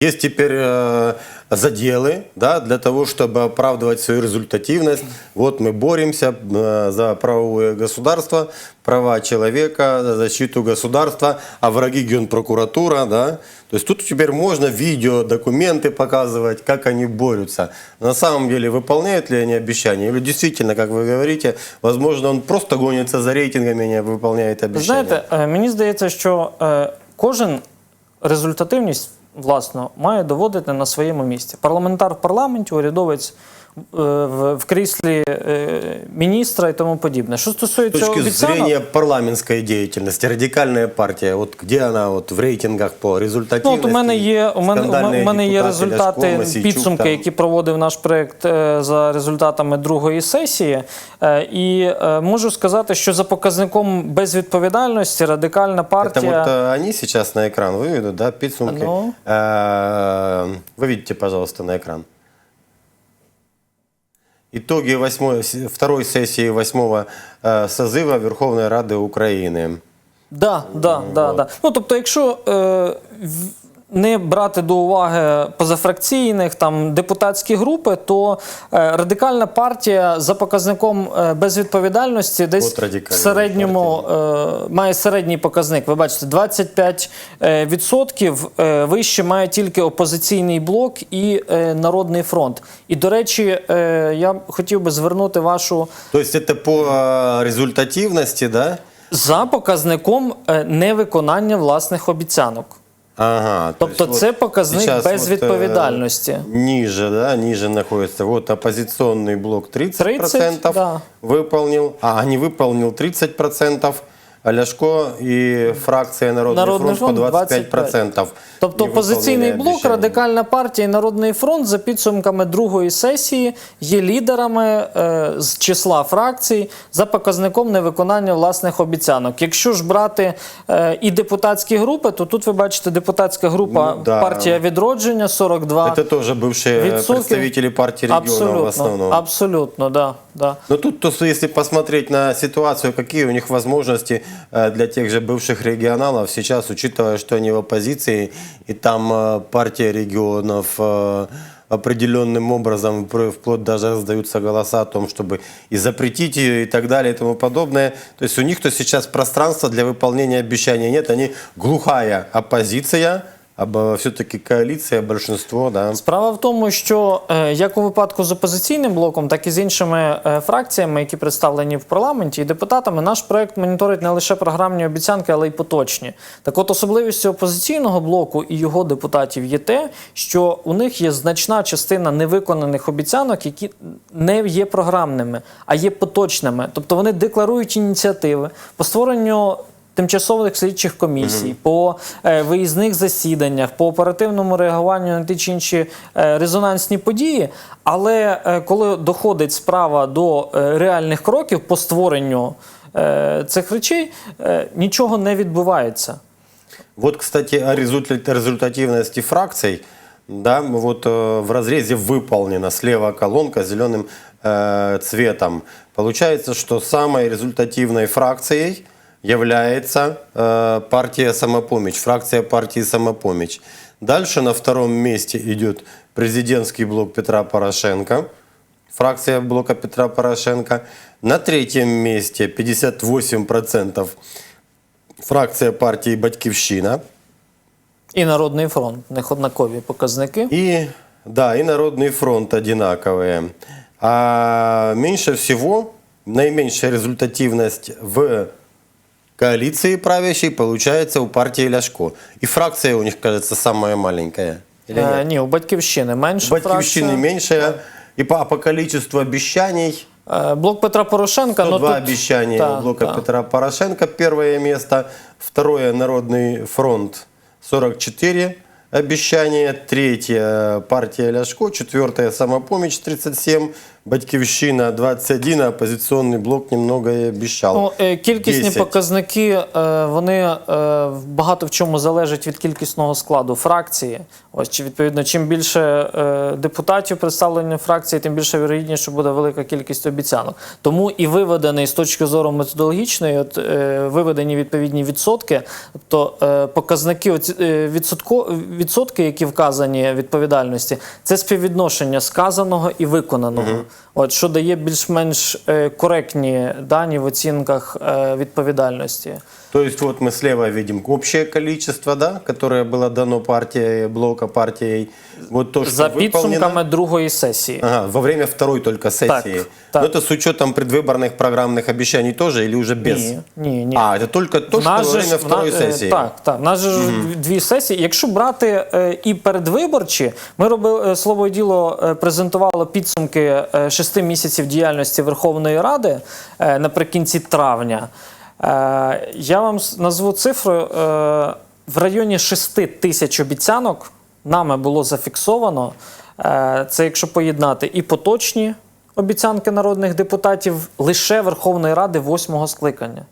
Есть теперь э, заделы да, для того, чтобы оправдывать свою результативность. Вот мы боремся э, за правовое государство, права человека, за защиту государства, а враги генпрокуратура. Да? То есть тут теперь можно видео, документы показывать, как они борются. На самом деле выполняют ли они обещания? Или действительно, как вы говорите, возможно, он просто гонится за рейтингами, а не выполняет Ви обещания? знаєте, е, мені здається, що е, кожен результативність Власно має доводити на своєму місці. Парламентар в парламенті, урядовець в, в кріслі е, міністра і тому подібне. Що С стосується точки обіцянок, зрения парламентской деятельности, радикальная партия, вот где она вот в рейтингах по Ну, результативности? от у мене є у мене, у Скандальные мене є депутаты результати Ляшко, Мосійчук, підсумки, там. які проводив наш проект е, за результатами другої сесії. Е, І е, можу сказати, що за показником безвідповідальності радикальна Это партія. вот э, они сейчас на экран выведут, да, підсумки. Ну. Э, Выведите, пожалуйста, на экран. Итоги восьмой, с- второй сессии восьмого э, созыва Верховной Рады Украины. Да, да, да, да. Ну тобто, якщо е, в- не брати до уваги позафракційних там депутатські групи, то е, радикальна партія за показником е, безвідповідальності десь в середньому е, має середній показник. Ви бачите, 25% е, відсотків е, вище має тільки опозиційний блок і Народний фронт. І до речі, я хотів би звернути вашу То есть это по результативности, да? за показником невиконання власних обіцянок. Ага, то Тобто есть це вот показник сейчас вот, э, безвідповідальності. ниже, да, ниже находится. Вот оппозиционный блок 30%, 30, да. выполнил, а не выполнил 30%, а Ляшко и фракция Народный, Народний фронт, по фронт 25%. Тобто не опозиційний выполнили блок, обещания. радикальна партія і Народний фронт за підсумками другої сесії є лідерами е, з числа фракцій за показником невиконання власних обіцянок. Якщо ж брати е, і депутатські групи, то тут ви бачите депутатська група Ну, да. партія відродження 42 Это тоже бывшие відсотків. представители партии регионов абсолютно, в основном. Абсолютно, да, да. Но тут, то, если посмотреть на ситуацию, какие у них возможности э, для тех же бывших регионалов сейчас, учитывая, что они в оппозиции, и там э, партия регионов э, определенным образом, вплоть даже раздаются голоса о том, чтобы и запретить ее и так далее и тому подобное. То есть у них то сейчас пространства для выполнения обещаний нет, они глухая оппозиция, а все-таки коалиция, большинство, да. Справа в тому, що е, як у випадку з опозиційним блоком, так і з іншими е, фракціями, які представлені в парламенті, і депутатами, наш проект моніторить не лише програмні обіцянки, але й поточні. Так от особливістю опозиційного блоку і його депутатів є те, що у них є значна частина невиконаних обіцянок, які не є програмними, а є поточними. Тобто вони декларують ініціативи по створенню тимчасових слідчих комісій, по е, виїзних засіданнях, по оперативному реагуванню на ті чи інші е, резонансні події. Але е, коли доходить справа до е, реальних кроків по створенню е, цих речей, е, нічого не відбувається. Вот, кстати, о результа- результативности фракций. Да, вот э, в разрезе выполнена слева колонка с зеленым э, цветом. Получается, что самой результативной фракцией является э, партия «Самопомощь», фракция партии «Самопомощь». Дальше на втором месте идет президентский блок Петра Порошенко, фракция блока Петра Порошенко. На третьем месте 58% фракция партии «Батьківщина». І Народний фронт, в них однакові показники. И, да, и Народный фронт одинаковые. А меньше всего, наименьшая результативность в коалиции правящей получается у партии Ляшко. И фракция у них, кажется, самая маленькая. Или Е, нет? ні, у батьківщини менше Батьковщины фракція. меньшая. И по, а по количеству обещаний Е, Блок Петра Порошенка. ну, 102 тут- обещания Та, у блока та. Петра Порошенко первое место, второе Народный фронт 44 обещания, третье партия Ляшко, четвертое самопомощь 37, Батьківщина 21, а оппозиционный блок немного и обещал. Ну, е, кількісні 10. показники е, вони е, багато в чому залежать від кількісного складу фракції. Ось чи відповідно, чим більше депутатів представлені фракції, тим більше вірогідніше, що буде велика кількість обіцянок. Тому і виведений з точки зору методологічної, от виведені відповідні відсотки, тобто показники відсотко, відсотки, які вказані відповідальності, це співвідношення сказаного і виконаного. От що дає більш-менш е, коректні дані в оцінках е, відповідальності. То есть вот мы слева видим общее количество, да, которое было дано партией, блока партией. Вот то, что За выполнено. підсумками другої сесії. Ага, во время второй только сессии. так. Но это с учетом предвыборных программных обещаний тоже или уже без? Ні, ні, ні. А, это только то, В что во нас же время ж- в второй на- е, сессии. Так, так. В нас же ж дві сесії. Якщо брати е, і передвиборчі, ми робили е, слово і діло е, презентувало підсумки е, шести місяців діяльності Верховної Ради е, наприкінці травня. Е, я вам назву цифру е, в районі 6 тисяч обіцянок нами було зафіксовано. Е, це якщо поєднати і поточні обіцянки народних депутатів лише Верховної Ради восьмого скликання.